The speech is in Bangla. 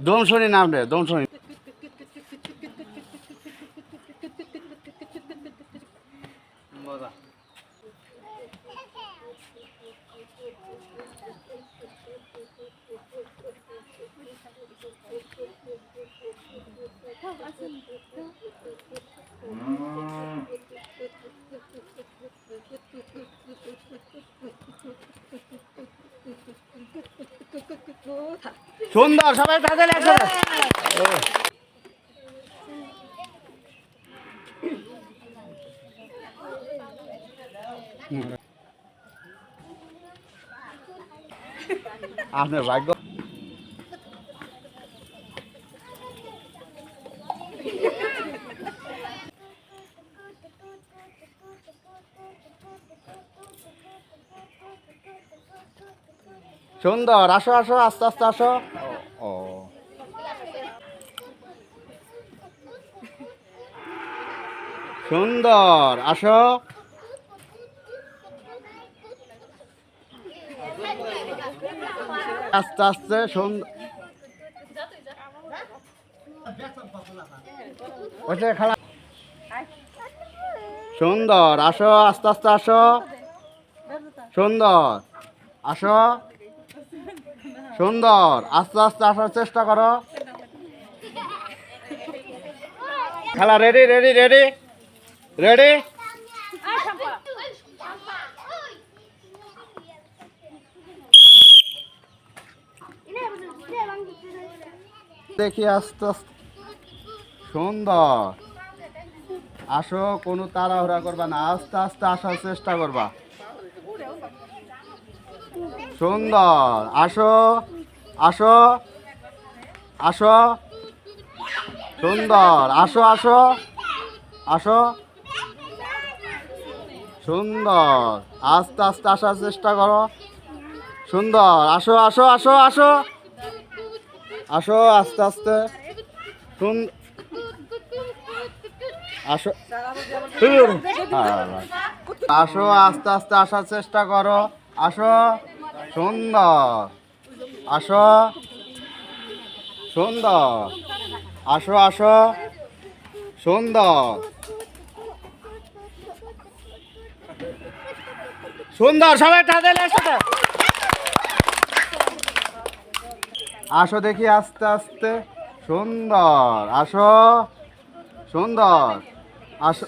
দমশনি নাম রে দমশনি সুন্দর সবাই তাদের একসাথে। আপনার ভাগ্য? সুন্দর আসো আসো আস্তে আস্তে আসো। ও। সুন্দর আসো। আস্তে আস্তে সুন্দর। সুন্দর আসো আস্তে আস্তে আসো। সুন্দর আসো। সুন্দর। আস্তে আস্তে আসার চেষ্টা করো। খেলা রেডি রেডি রেডি রেডি দেখি আস্তে আস্তে। সুন্দর। আসো, কোনো তাড়াহুড়া করবা না। আস্তে আস্তে আসার চেষ্টা করবা। সুন্দর। আসো আসো আসো। সুন্দর। আসো আসো আসো। সুন্দর। আস্তে আস্তে আসার চেষ্টা করো। সুন্দর। আসো আসো আসো আসো। আসো আস্তে আস্তে। আসো। হ্যাঁ, আসো, আস্তে আস্তে আসার চেষ্টা করো। আসো, সুন্দর। আসো সুন্দর। আসো আসো, সুন্দর। সুন্দর, সবাই তাদের একসাথে। আসো দেখি, আস্তে আস্তে। সুন্দর, আসো। সুন্দর। আসো।